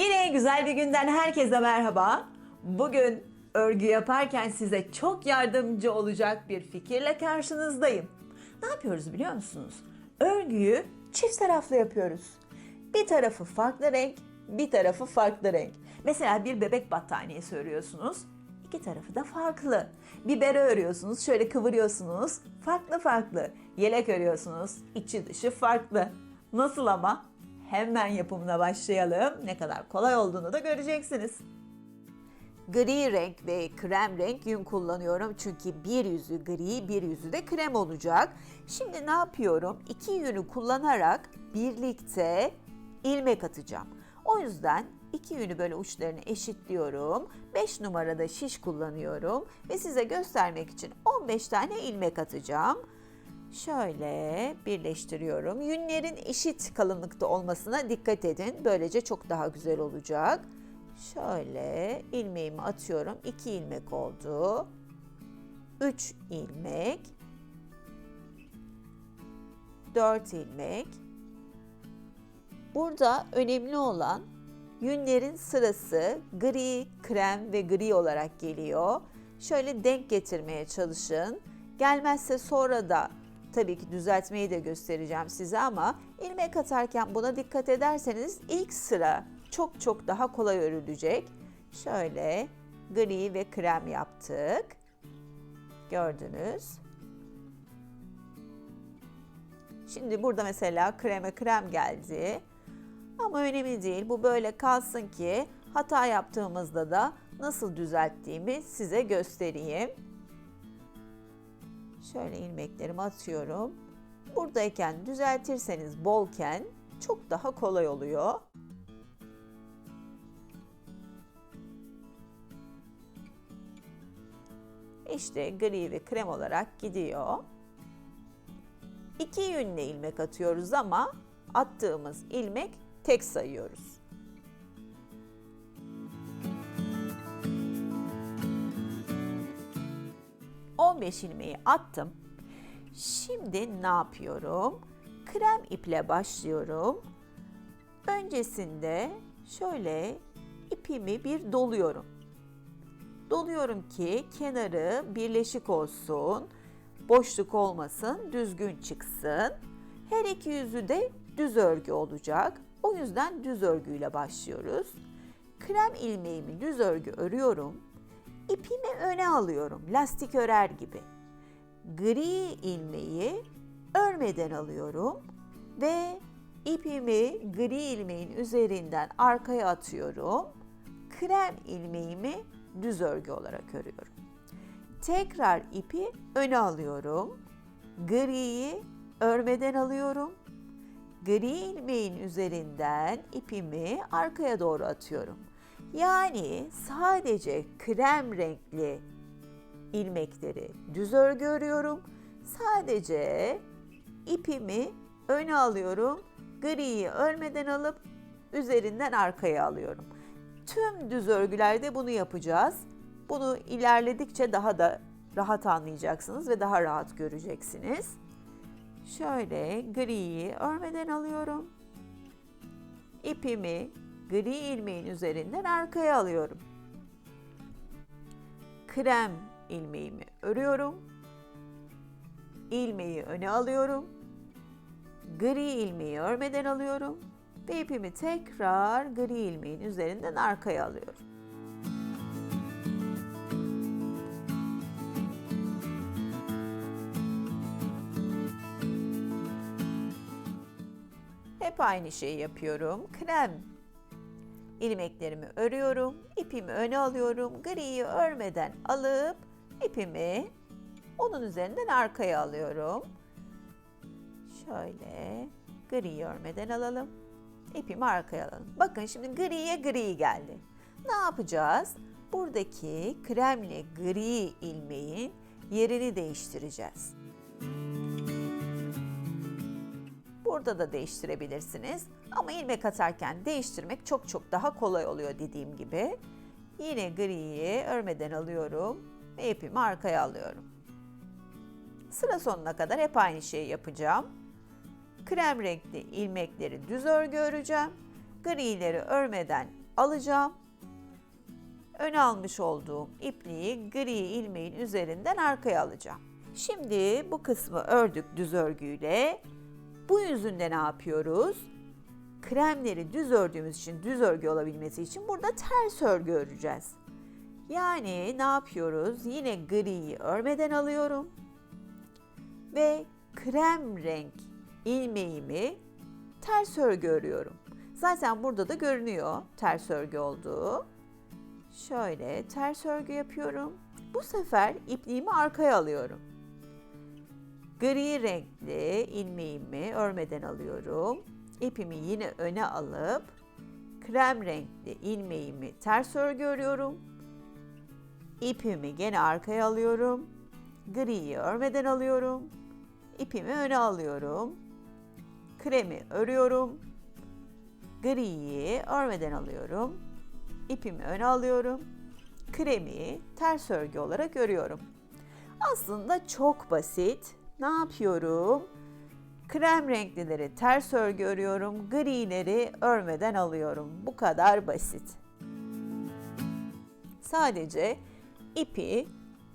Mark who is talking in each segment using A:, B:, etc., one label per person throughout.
A: Yine güzel bir günden herkese merhaba. Bugün örgü yaparken size çok yardımcı olacak bir fikirle karşınızdayım. Ne yapıyoruz biliyor musunuz? Örgüyü çift taraflı yapıyoruz. Bir tarafı farklı renk, bir tarafı farklı renk. Mesela bir bebek battaniyesi örüyorsunuz. İki tarafı da farklı. Bir bere örüyorsunuz, şöyle kıvırıyorsunuz. Farklı farklı. Yelek örüyorsunuz, içi dışı farklı. Nasıl ama? Hemen yapımına başlayalım. Ne kadar kolay olduğunu da göreceksiniz. Gri renk ve krem renk yün kullanıyorum çünkü bir yüzü gri, bir yüzü de krem olacak. Şimdi ne yapıyorum? İki yünü kullanarak birlikte ilmek atacağım. O yüzden iki yünü böyle uçlarını eşitliyorum. 5 numarada şiş kullanıyorum ve size göstermek için 15 tane ilmek atacağım. Şöyle birleştiriyorum. Yünlerin eşit kalınlıkta olmasına dikkat edin. Böylece çok daha güzel olacak. Şöyle ilmeğimi atıyorum. 2 ilmek oldu. 3 ilmek. 4 ilmek. Burada önemli olan yünlerin sırası gri, krem ve gri olarak geliyor. Şöyle denk getirmeye çalışın. Gelmezse sonra da tabii ki düzeltmeyi de göstereceğim size ama ilmek atarken buna dikkat ederseniz ilk sıra çok çok daha kolay örülecek. Şöyle gri ve krem yaptık. Gördünüz. Şimdi burada mesela kreme krem geldi. Ama önemli değil. Bu böyle kalsın ki hata yaptığımızda da nasıl düzelttiğimi size göstereyim. Şöyle ilmeklerimi atıyorum. Buradayken düzeltirseniz bolken çok daha kolay oluyor. İşte gri ve krem olarak gidiyor. İki yünle ilmek atıyoruz ama attığımız ilmek tek sayıyoruz. ...15 ilmeği attım. Şimdi ne yapıyorum? Krem iple başlıyorum. Öncesinde şöyle ipimi bir doluyorum. Doluyorum ki kenarı birleşik olsun, boşluk olmasın, düzgün çıksın. Her iki yüzü de düz örgü olacak. O yüzden düz örgüyle başlıyoruz. Krem ilmeğimi düz örgü örüyorum. İpimi öne alıyorum lastik örer gibi. Gri ilmeği örmeden alıyorum ve ipimi gri ilmeğin üzerinden arkaya atıyorum. Krem ilmeğimi düz örgü olarak örüyorum. Tekrar ipi öne alıyorum. Griyi örmeden alıyorum. Gri ilmeğin üzerinden ipimi arkaya doğru atıyorum. Yani sadece krem renkli ilmekleri düz örgü örüyorum. Sadece ipimi öne alıyorum. Griyi örmeden alıp üzerinden arkaya alıyorum. Tüm düz örgülerde bunu yapacağız. Bunu ilerledikçe daha da rahat anlayacaksınız ve daha rahat göreceksiniz. Şöyle griyi örmeden alıyorum. İpimi gri ilmeğin üzerinden arkaya alıyorum. Krem ilmeğimi örüyorum. İlmeği öne alıyorum. Gri ilmeği örmeden alıyorum ve ipimi tekrar gri ilmeğin üzerinden arkaya alıyorum. Hep aynı şeyi yapıyorum. Krem ilmeklerimi örüyorum. ipimi öne alıyorum. Griyi örmeden alıp ipimi onun üzerinden arkaya alıyorum. Şöyle griyi örmeden alalım. İpimi arkaya alalım. Bakın şimdi griye gri geldi. Ne yapacağız? Buradaki kremle gri ilmeğin yerini değiştireceğiz. Burada da değiştirebilirsiniz. Ama ilmek atarken değiştirmek çok çok daha kolay oluyor dediğim gibi. Yine griyi örmeden alıyorum ve ipimi arkaya alıyorum. Sıra sonuna kadar hep aynı şeyi yapacağım. Krem renkli ilmekleri düz örgü öreceğim. Grileri örmeden alacağım. Ön almış olduğum ipliği gri ilmeğin üzerinden arkaya alacağım. Şimdi bu kısmı ördük düz örgüyle. Bu yüzünde ne yapıyoruz? Kremleri düz ördüğümüz için düz örgü olabilmesi için burada ters örgü öreceğiz. Yani ne yapıyoruz? Yine griyi örmeden alıyorum ve krem renk ilmeğimi ters örgü örüyorum. Zaten burada da görünüyor ters örgü olduğu. Şöyle ters örgü yapıyorum. Bu sefer ipliğimi arkaya alıyorum. Gri renkli ilmeğimi örmeden alıyorum. İpimi yine öne alıp krem renkli ilmeğimi ters örgü örüyorum. İpimi gene arkaya alıyorum. Griyi örmeden alıyorum. İpimi öne alıyorum. Kremi örüyorum. Griyi örmeden alıyorum. İpimi öne alıyorum. Kremi ters örgü olarak örüyorum. Aslında çok basit. Ne yapıyorum? Krem renklileri ters örgü örüyorum. Grileri örmeden alıyorum. Bu kadar basit. Sadece ipi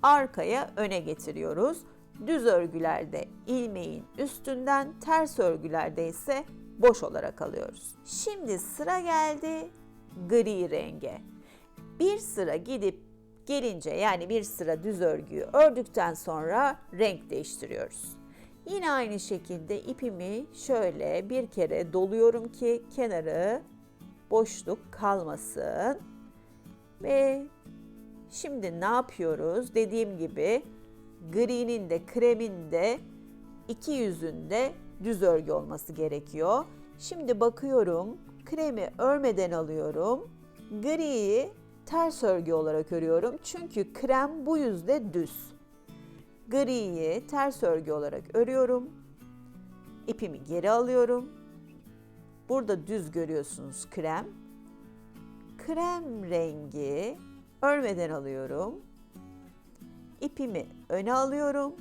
A: arkaya öne getiriyoruz. Düz örgülerde ilmeğin üstünden, ters örgülerde ise boş olarak alıyoruz. Şimdi sıra geldi gri renge. Bir sıra gidip gelince yani bir sıra düz örgüyü ördükten sonra renk değiştiriyoruz. Yine aynı şekilde ipimi şöyle bir kere doluyorum ki kenarı boşluk kalmasın. Ve şimdi ne yapıyoruz? Dediğim gibi gri'nin de kremin de iki yüzünde düz örgü olması gerekiyor. Şimdi bakıyorum kremi örmeden alıyorum. Griyi ters örgü olarak örüyorum. Çünkü krem bu yüzde düz. Griyi ters örgü olarak örüyorum. İpimi geri alıyorum. Burada düz görüyorsunuz krem. Krem rengi örmeden alıyorum. İpimi öne alıyorum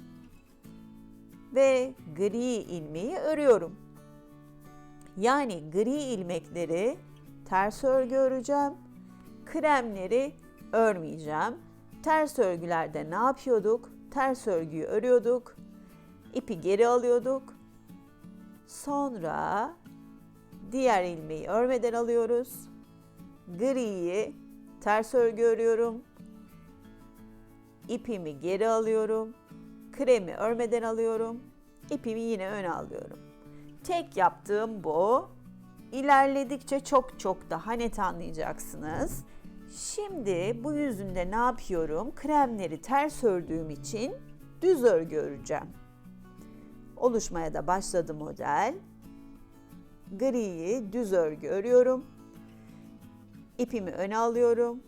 A: ve gri ilmeği örüyorum. Yani gri ilmekleri ters örgü öreceğim. Kremleri örmeyeceğim. Ters örgülerde ne yapıyorduk? Ters örgüyü örüyorduk. İpi geri alıyorduk. Sonra diğer ilmeği örmeden alıyoruz. Griyi ters örgü örüyorum. İpimi geri alıyorum. Kremi örmeden alıyorum. İpimi yine öne alıyorum. Tek yaptığım bu. İlerledikçe çok çok daha net anlayacaksınız. Şimdi bu yüzünde ne yapıyorum? Kremleri ters ördüğüm için düz örgü öreceğim. Oluşmaya da başladı model. Griyi düz örgü örüyorum. İpimi öne alıyorum.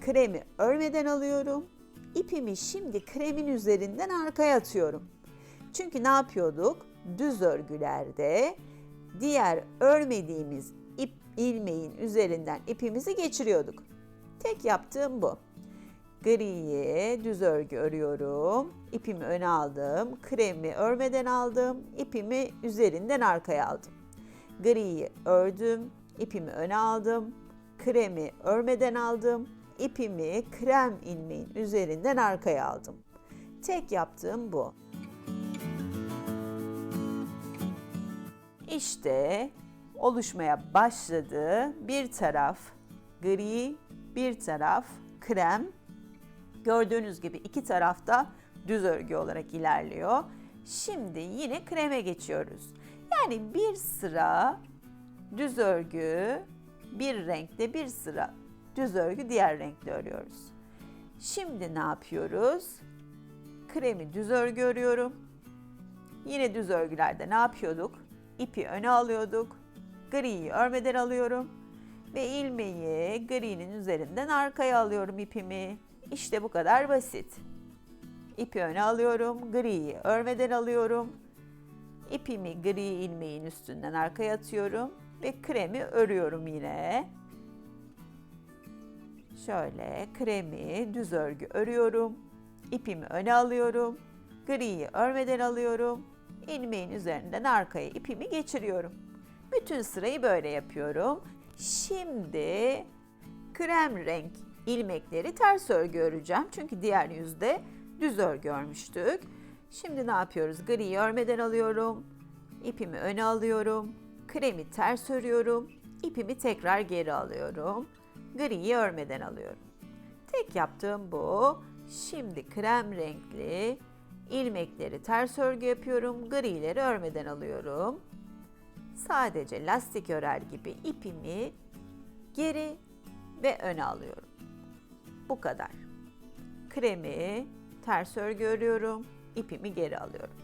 A: Kremi örmeden alıyorum. İpimi şimdi kremin üzerinden arkaya atıyorum. Çünkü ne yapıyorduk? Düz örgülerde diğer örmediğimiz ip ilmeğin üzerinden ipimizi geçiriyorduk. Tek yaptığım bu. Griyi düz örgü örüyorum. İpimi öne aldım. Kremi örmeden aldım. İpimi üzerinden arkaya aldım. Griyi ördüm. ipimi öne aldım. Kremi örmeden aldım. İpimi krem ilmeğin üzerinden arkaya aldım. Tek yaptığım bu. İşte oluşmaya başladı. Bir taraf gri, bir taraf krem. Gördüğünüz gibi iki tarafta düz örgü olarak ilerliyor. Şimdi yine kreme geçiyoruz. Yani bir sıra düz örgü bir renkte bir sıra düz örgü diğer renkte örüyoruz. Şimdi ne yapıyoruz? Kremi düz örgü örüyorum. Yine düz örgülerde ne yapıyorduk? İpi öne alıyorduk. Griyi örmeden alıyorum. Ve ilmeği gri'nin üzerinden arkaya alıyorum ipimi. İşte bu kadar basit. İpi öne alıyorum. Griyi örmeden alıyorum. İpimi gri ilmeğin üstünden arkaya atıyorum. Ve kremi örüyorum yine. Şöyle kremi düz örgü örüyorum. İpimi öne alıyorum. Griyi örmeden alıyorum. İlmeğin üzerinden arkaya ipimi geçiriyorum. Bütün sırayı böyle yapıyorum. Şimdi krem renk ilmekleri ters örgü öreceğim. Çünkü diğer yüzde düz örgü örmüştük. Şimdi ne yapıyoruz? Griyi örmeden alıyorum. İpimi öne alıyorum. Kremi ters örüyorum. İpimi tekrar geri alıyorum. Griyi örmeden alıyorum. Tek yaptığım bu. Şimdi krem renkli ilmekleri ters örgü yapıyorum. Grileri örmeden alıyorum. Sadece lastik örer gibi ipimi geri ve öne alıyorum. Bu kadar. Kremi ters örgü örüyorum. ipimi geri alıyorum.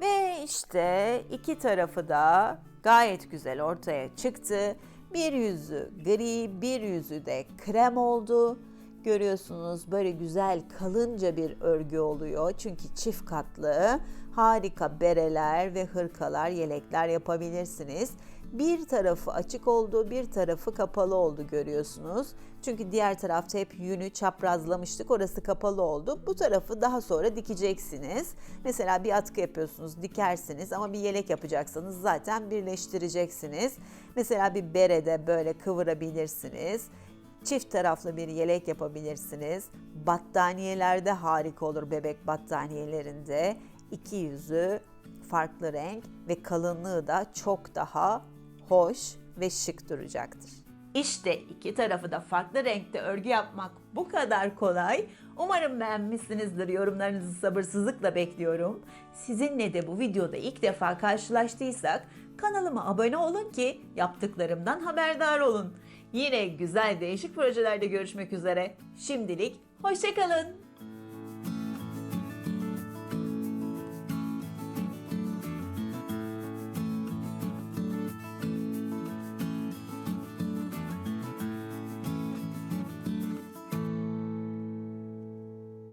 A: Ve işte iki tarafı da gayet güzel ortaya çıktı. Bir yüzü gri, bir yüzü de krem oldu. Görüyorsunuz böyle güzel kalınca bir örgü oluyor. Çünkü çift katlı harika bereler ve hırkalar, yelekler yapabilirsiniz. Bir tarafı açık oldu, bir tarafı kapalı oldu görüyorsunuz. Çünkü diğer tarafta hep yünü çaprazlamıştık. Orası kapalı oldu. Bu tarafı daha sonra dikeceksiniz. Mesela bir atkı yapıyorsunuz, dikersiniz ama bir yelek yapacaksanız zaten birleştireceksiniz. Mesela bir berede böyle kıvırabilirsiniz. Çift taraflı bir yelek yapabilirsiniz. Battaniyelerde harika olur bebek battaniyelerinde. İki yüzü farklı renk ve kalınlığı da çok daha hoş ve şık duracaktır. İşte iki tarafı da farklı renkte örgü yapmak bu kadar kolay. Umarım beğenmişsinizdir. Yorumlarınızı sabırsızlıkla bekliyorum. Sizinle de bu videoda ilk defa karşılaştıysak kanalıma abone olun ki yaptıklarımdan haberdar olun. Yine güzel değişik projelerde görüşmek üzere. Şimdilik hoşçakalın.